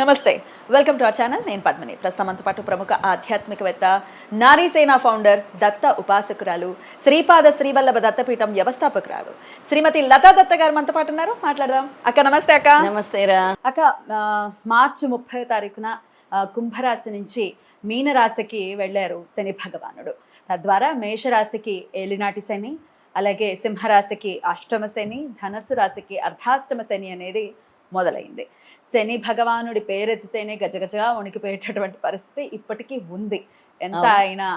నమస్తే. Welcome to our channel నేను పద్మిని. ప్రస్తుతం పాటు ప్రముఖ ఆధ్యాత్మికవేత్త నారీసేన ఫౌండర్ దత్త ఉపాసకురాలు శ్రీపాద శ్రీవల్లభ దత్తపీఠం వ్యవస్థాపకురాలు. శ్రీమతి లతా దత్త గారు మనతో పాటు ఉన్నారు. మాట్లాడదాం. అక్క నమస్తే అక్క. నమస్తే రా. అక్క మార్చి ముప్పై తారీఖున కుంభరాశి నుంచి మీనరాశికి వెళ్ళారు శని భగవానుడు. తద్వారా మేషరాశికి ఏలినాటి శని అలాగే సింహరాశికి అష్టమ శని ధనస్సు రాశికి అర్ధాష్టమ శని అనేది మొదలైంది. శని భగవానుడి పేరెత్తితేనే గజగజగా వణికిపోయేటటువంటి పరిస్థితి ఇప్పటికీ ఉంది. ఎంత. అయినా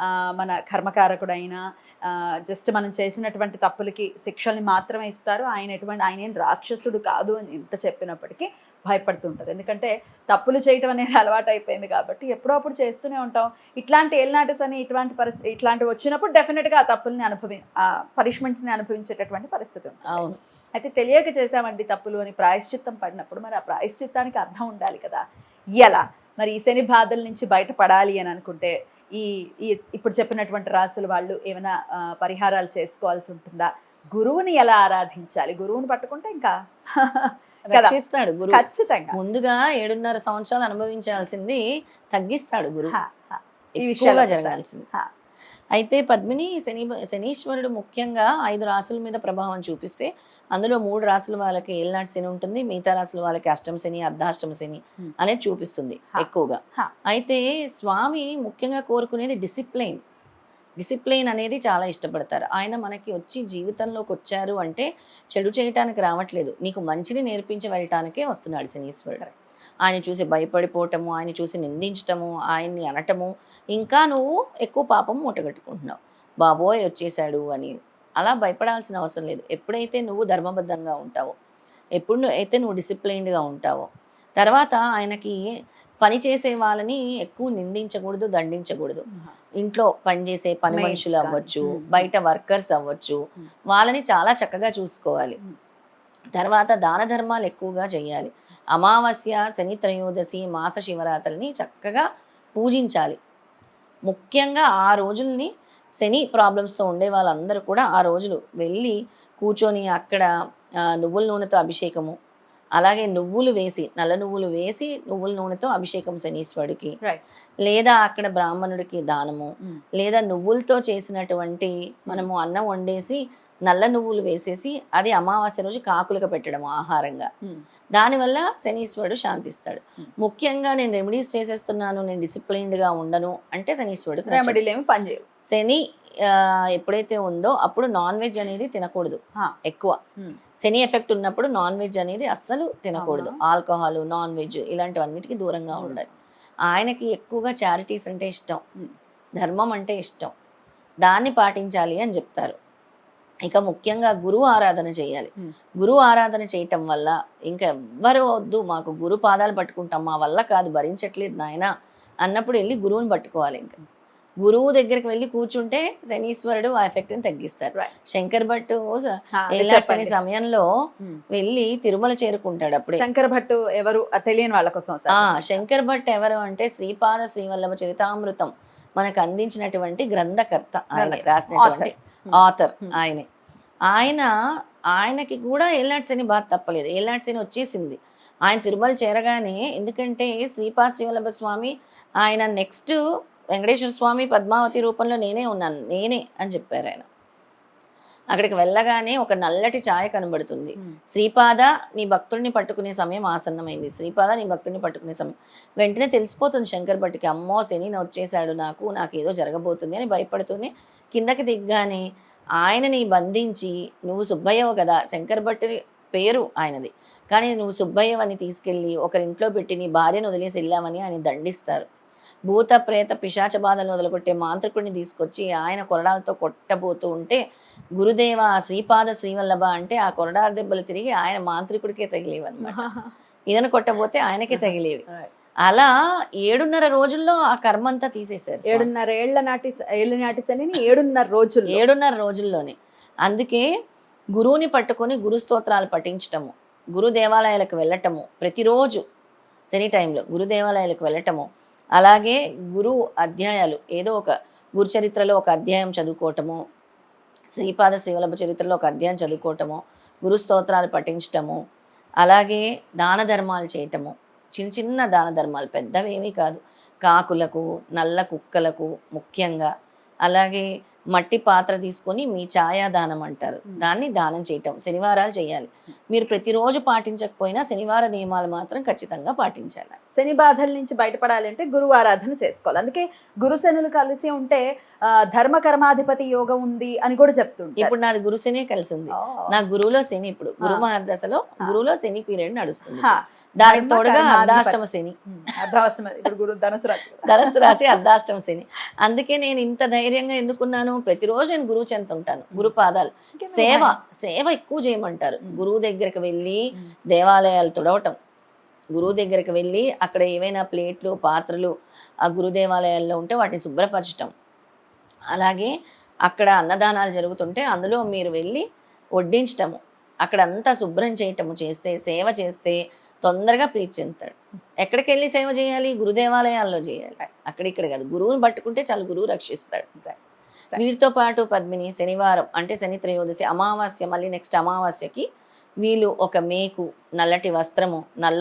ఆ, మన కర్మకారకుడైనా జస్ట్ మనం చేసినటువంటి తప్పులకి శిక్షల్ని మాత్రమే ఇస్తారు. ఆయన ఎటువంటి ఆయన ఏం రాక్షసుడు కాదు అని ఇంత చెప్పినప్పటికీ భయపడుతుంటారు. ఎందుకంటే తప్పులు చేయటం అనేది అలవాటు అయిపోయింది కాబట్టి ఎప్పుడో అప్పుడు చేస్తూనే ఉంటాం. ఇట్లాంటి ఏలినాటిస్ అని ఇట్లాంటి పరిస్థితి ఇట్లాంటివి వచ్చినప్పుడు డెఫినెట్గా ఆ తప్పుల్ని అనుభవి ఆ పనిష్మెంట్స్ని అనుభవించేటటువంటి పరిస్థితి ఉంటుంది. అవును. అయితే తెలియక చేసామండి తప్పులు అని ప్రాయశ్చిత్తం పడినప్పుడు. మరి ఆ ప్రాయశ్చిత్తానికి అర్థం ఉండాలి కదా. ఎలా? మరి ఈ శని బాధల నుంచి బయటపడాలి అని అనుకుంటే ఈ ఇప్పుడు చెప్పినటువంటి రాసులు వాళ్ళు ఏమైనా పరిహారాలు చేసుకోవాల్సి ఉంటుందా? గురువుని ఎలా ఆరాధించాలి? గురువుని పట్టుకుంటే ఇంకా. రక్షిస్తాడు గురువు. ఖచ్చితంగా. ముందుగా ఏడున్నర సంవత్సరాలు అనుభవించాల్సింది తగ్గిస్తాడు గురువు. ఈ విషయాలు జరగాల్సింది. అయితే పద్మిని శని శనీశ్వరుడు ముఖ్యంగా ఐదు రాసుల మీద ప్రభావం చూపిస్తే అందులో మూడు రాసుల వాళ్ళకి ఏళ్ళనాటి శని ఉంటుంది మిగతా రాసుల వాళ్ళకి అష్టమ శని అర్ధాష్టమ శని. అనేది చూపిస్తుంది. ఎక్కువగా. అయితే స్వామి ముఖ్యంగా కోరుకునేది డిసిప్లైన్ డిసిప్లైన్ అనేది చాలా ఇష్టపడతారు ఆయన మనకి వచ్చి జీవితంలోకి వచ్చారు అంటే చెడు చేయటానికి రావట్లేదు నీకు మంచిని నేర్పించి వెళ్ళటానికే వస్తున్నాడు శనీశ్వరుడు ఆయన చూసి భయపడిపోవటము ఆయన చూసి నిందించటము ఆయన్ని అనటము ఇంకా నువ్వు ఎక్కువ పాపం మూటగట్టుకుంటున్నావు బాబోయ్ వచ్చేసాడు అని అలా భయపడాల్సిన అవసరం లేదు ఎప్పుడైతే నువ్వు ధర్మబద్ధంగా ఉంటావో ఎప్పుడు అయితే నువ్వు డిసిప్లైన్డ్గా ఉంటావో తర్వాత ఆయనకి పని చేసే వాళ్ళని ఎక్కువ నిందించకూడదు దండించకూడదు ఇంట్లో పనిచేసే పని మనుషులు. అవ్వచ్చు. బయట వర్కర్స్ అవ్వచ్చు. వాళ్ళని చాలా చక్కగా చూసుకోవాలి. తర్వాత దాన ధర్మాలు ఎక్కువగా చేయాలి అమావాస్య శని త్రయోదశి మాస శివరాత్రిని చక్కగా పూజించాలి ముఖ్యంగా ఆ రోజుల్ని శని ప్రాబ్లమ్స్తో ఉండే వాళ్ళందరూ కూడా ఆ రోజులు వెళ్ళి కూర్చొని అక్కడ నువ్వుల నూనెతో అభిషేకము అలాగే నువ్వులు వేసి నల్ల నువ్వులు వేసి నువ్వుల నూనెతో అభిషేకం శనీశ్వరుడికి. లేదా అక్కడ బ్రాహ్మణుడికి దానము Mm. లేదా నువ్వులతో చేసినటువంటి మనము అన్నం వండేసి నల్ల నువ్వులు వేసేసి అది అమావాస్య రోజు కాకులకు పెట్టడం ఆహారంగా. దానివల్ల శనీశ్వరుడు శాంతిస్తాడు. ముఖ్యంగా నేను రెమెడీస్ చేసేస్తున్నాను నేను డిసిప్లైన్డ్గా ఉండను అంటే శనీశ్వరుడు శని ఎప్పుడైతే ఉందో అప్పుడు నాన్ వెజ్ అనేది తినకూడదు. ఎక్కువ. శని ఎఫెక్ట్ ఉన్నప్పుడు నాన్ వెజ్ అనేది అస్సలు తినకూడదు? ఆల్కహాల్ నాన్ వెజ్ ఇలాంటివన్నిటికీ దూరంగా. ఉండాలి ఆయనకి ఎక్కువగా చారిటీస్ అంటే ఇష్టం. ధర్మం అంటే ఇష్టం దాన్ని పాటించాలి అని చెప్తారు ఇక ముఖ్యంగా గురువు ఆరాధన చేయాలి. గురువు ఆరాధన చేయటం వల్ల ఇంకా ఎవ్వరు వద్దు మాకు గురు పాదాలు పట్టుకుంటాం మా వల్ల కాదు భరించట్లేదు నాయన అన్నప్పుడు వెళ్ళి గురువుని పట్టుకోవాలి ఇంకా గురువు దగ్గరికి వెళ్ళి కూర్చుంటే శనీశ్వరుడు ఆ ఎఫెక్ట్ని తగ్గిస్తారు. శంకర్ భట్ హా, అదే ఏలాసని చెప్పండి. సమయంలో. వెళ్ళి తిరుమల చేరుకుంటాడు అప్పుడే శంకర భట్టు ఎవరు తెలియని వాళ్ళ కోసం శంకర్ భట్ ఎవరు అంటే శ్రీపాద శ్రీవల్లభ చరితామృతం మనకు అందించినటువంటి గ్రంథకర్త. రాసినటువంటి. Author Hmm. ఆయనే. ఆయన ఆయనకి కూడా శని బాధ తప్పలేదు. శని వచ్చేసింది. ఆయన తిరుమల చేరగానే ఎందుకంటే శ్రీపాద శ్రీవల్లభ స్వామి ఆయన నెక్స్ట్ వెంకటేశ్వర స్వామి పద్మావతి రూపంలో నేనే ఉన్నాను. నేనే అని చెప్పారు ఆయన. అక్కడికి వెళ్ళగానే ఒక నల్లటి ఛాయ కనబడుతుంది. శ్రీపాద నీ భక్తుడిని పట్టుకునే సమయం ఆసన్నమైంది. శ్రీపాద నీ భక్తుడిని పట్టుకునే సమయం. వెంటనే తెలిసిపోతుంది శంకర్ భట్టికి అమ్మో శని నా వచ్చేసాడు నాకు నాకు ఏదో జరగబోతుంది అని భయపడుతూనే కిందకి దిగ్గానే ఆయనని బంధించి నువ్వు సుబ్బయ్యవు కదా శంకర్ భట్టి పేరు ఆయనది. కానీ నువ్వు సుబ్బయ్యవని తీసుకెళ్ళి ఒకరింట్లో పెట్టి నీ భార్యను వదిలేసి వెళ్ళామని ఆయన దండిస్తారు. భూత ప్రేత పిశాచ బాధలు వదలగొట్టే మాంత్రికుడిని తీసుకొచ్చి ఆయన కొరడాలతో కొట్టబోతూ ఉంటే గురుదేవ శ్రీపాద శ్రీవల్లభ అంటే ఆ కొరడాల దెబ్బలు తిరిగి ఆయన మాంత్రికుడికే తగిలేవి అనమాట ఈయన కొట్టబోతే ఆయనకే తగిలేవి. అలా ఏడున్నర రోజుల్లో ఆ కర్మ అంతా తీసేశారు. ఏడున్నర ఏళ్ళ నాటి ఏళ్ళ నాటి ఏడున్నర రోజులు ఏడున్నర రోజుల్లోనే. అందుకే గురువుని పట్టుకొని గురు స్తోత్రాలు పఠించటము గురు దేవాలయాలకు వెళ్ళటము ప్రతిరోజు శని టైంలో గురు దేవాలయాలకు వెళ్ళటము అలాగే గురు అధ్యాయాలు ఏదో ఒక గురు చరిత్రలో ఒక అధ్యాయం చదువుకోవటము శ్రీపాద శ్రీవల్లభ చరిత్రలో ఒక అధ్యాయం చదువుకోవటము గురు స్తోత్రాలు పఠించటము అలాగే దాన ధర్మాలు చేయటము. చిన్న చిన్న దాన ధర్మాలు పెద్దవేమీ కాదు. కాకులకు నల్ల కుక్కలకు ముఖ్యంగా. అలాగే మట్టి పాత్ర తీసుకొని మీ ఛాయాదానం అంటారు. దాన్ని దానం చేయటం శనివారాలు చేయాలి మీరు ప్రతిరోజు పాటించకపోయినా శనివార నియమాలు మాత్రం ఖచ్చితంగా పాటించాలి శని బాధల నుంచి బయటపడాలి అంటే గురువు ఆరాధన చేసుకోవాలి అందుకే గురు శనులు కలిసి ఉంటే ధర్మ కర్మాధిపతి యోగం ఉంది అని కూడా చెప్తుంటారు ఇప్పుడు నాది గురు శని కలిసి ఉంది. నా గురువులో శని ఇప్పుడు గురు. మహర్దశలో. గురువులో శని పీరియడ్ నడుస్తుంది. దానికి తోడుగా. అర్ధాష్టమ శని ఇప్పుడు గురు ధనుసు రాశి కదా. ధనస్సు రాశి అర్ధాష్టమ శని అందుకే నేను ఇంత ధైర్యంగా ఎందుకున్నాను ప్రతిరోజు నేను గురువు చెంత ఉంటాను. గురు పాదాలు సేవ? సేవ ఎక్కువ చేయమంటారు. గురువు దగ్గరికి వెళ్ళి. దేవాలయాలు తుడవటం. గురువు దగ్గరికి వెళ్ళి అక్కడ ఏవైనా ప్లేట్లు పాత్రలు ఆ గురు దేవాలయాల్లో ఉంటే వాటిని శుభ్రపరచటం. అలాగే అక్కడ అన్నదానాలు జరుగుతుంటే అందులో మీరు వెళ్ళి వడ్డించటము. అక్కడ అంతా శుభ్రం చేయటము చేస్తే సేవ చేస్తే తొందరగా ప్రీతి చెందుతాడు. ఎక్కడికి వెళ్ళి సేవ చేయాలి? గురు దేవాలయాల్లో చేయాలి. అక్కడిక్కడ కాదు. గురువుని పట్టుకుంటే చాలు గురువు రక్షిస్తాడు. వీటితో పాటు పద్మిని శనివారం అంటే శని త్రయోదశి అమావాస్య మళ్ళీ నెక్స్ట్ అమావాస్యకి వీళ్ళు ఒక మేకు నల్లటి వస్త్రము నల్ల